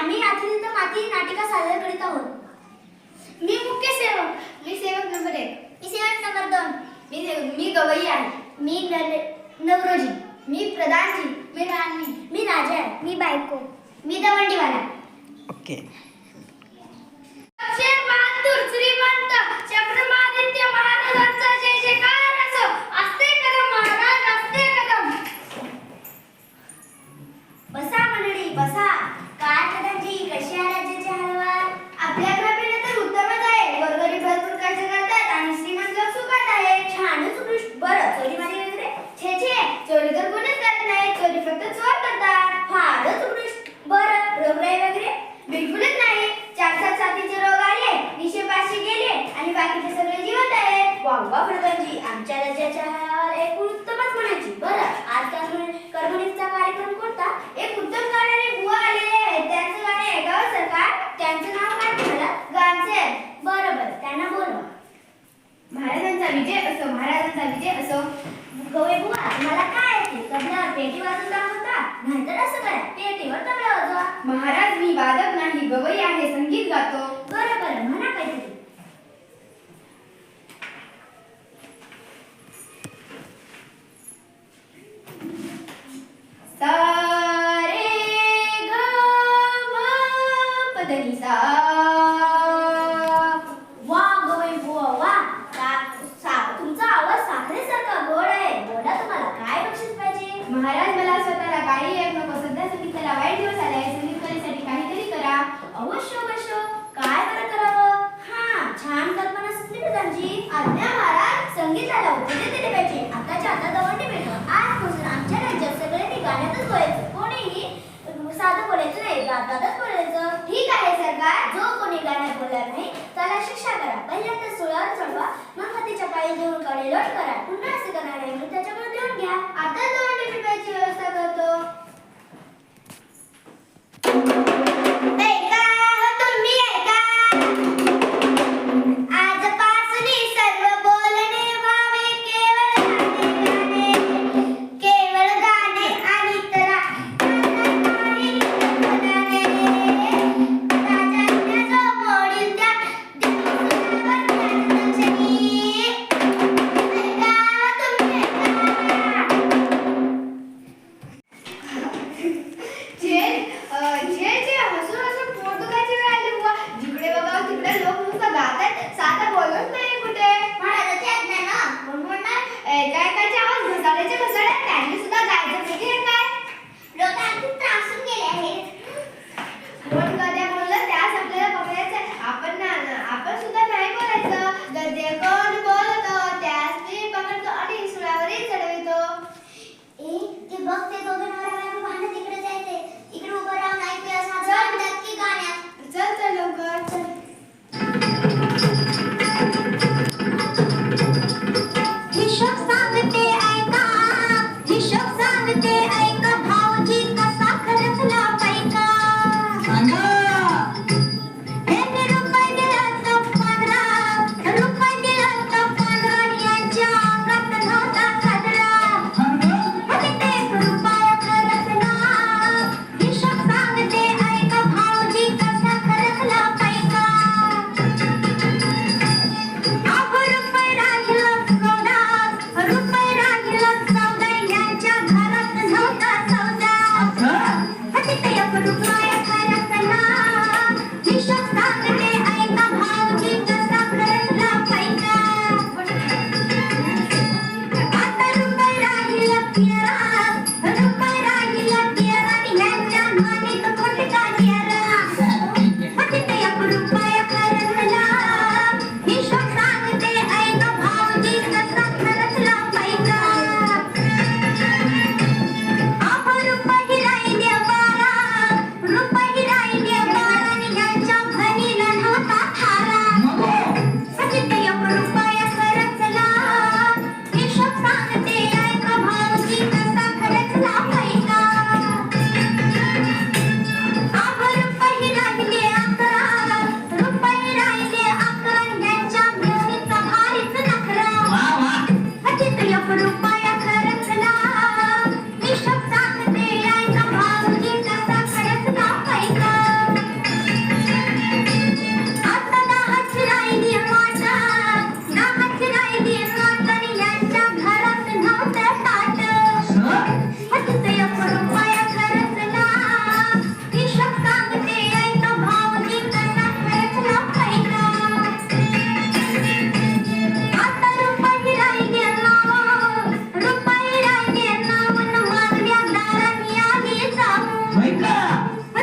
आम्ही रात्रीनंतर माती नाटिका सादर करीत आहोत. मी मुख्य सेवक. मी सेवक नंबर एक. मी सेवक नंबर दोन. मी मी गवई आहे. मी नवरोजी. मी प्रधानजी. मी राणी. मी राजा आहे. मी बायको. मी दवंडीवाला ओके. बसा मंडळी बसा. Лёшка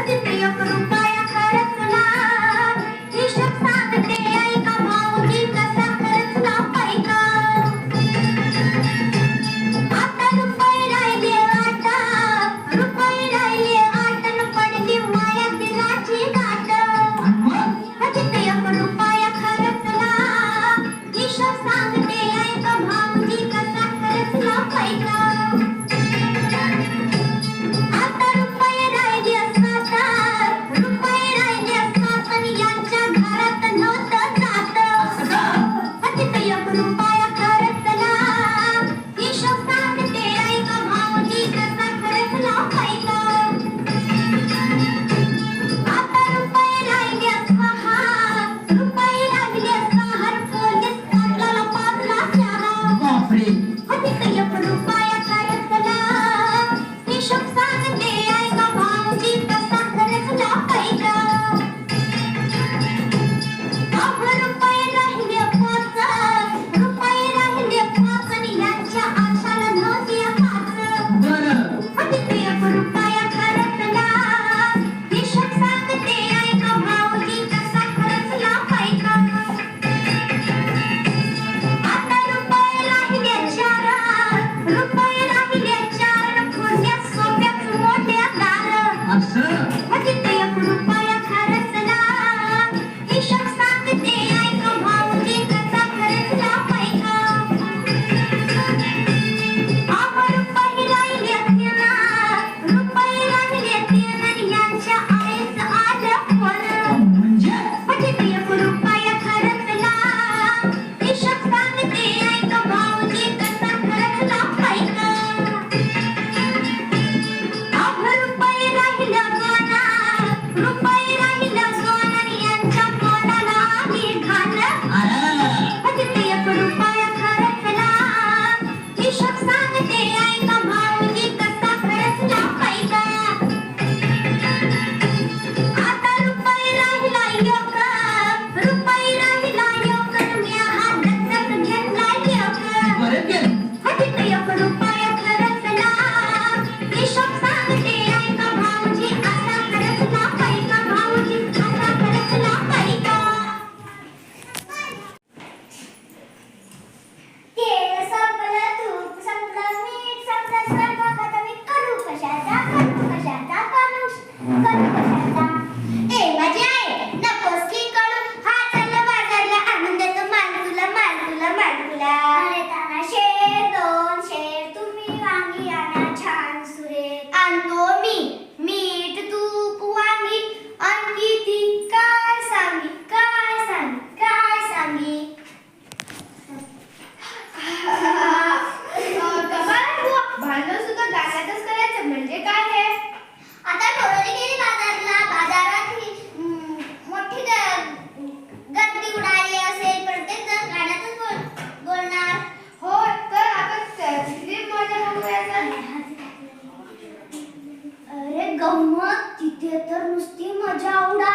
Quédate frío con un poco. तर नुसती मजा आवडा